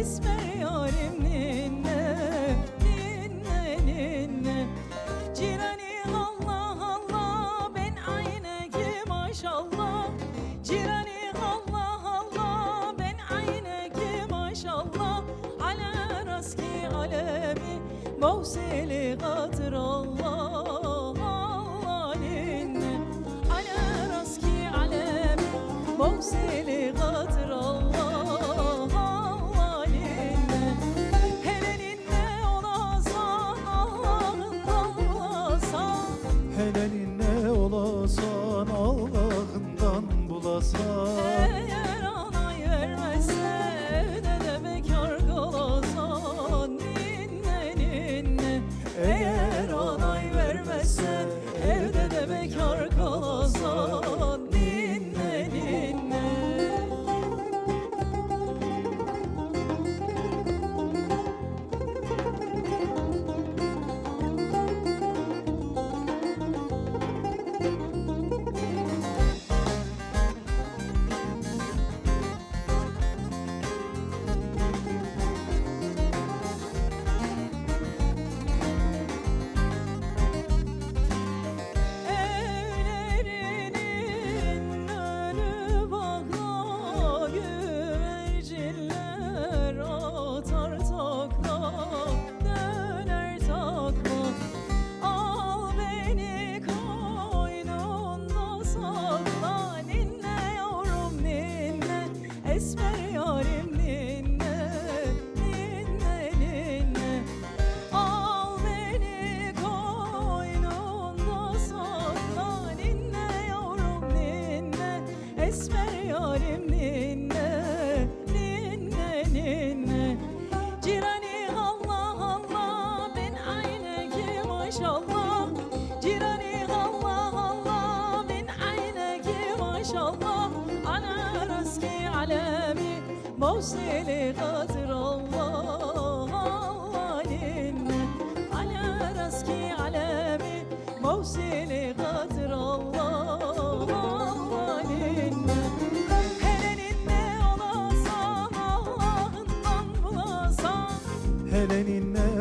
Esme yarim ninne Ninne ninne Ciranin Allah Allah Ben aynı ki maşallah. Ciranin Allah Allah Ben aynı ki maşallah. Ala raski alemi Mavseli katır Allah Allahu ninne Ala raski alemi Mavseli Esmer yarim ninne Ninne ninne Cirani Allah Allah Ben ayneki maşallah. Cirani Allah Allah Ben ayneki maşallah. Ana rızkı alemi Mevsili kadir Allah Allah ninne Ala rızkı alemi Mevsili Heleninle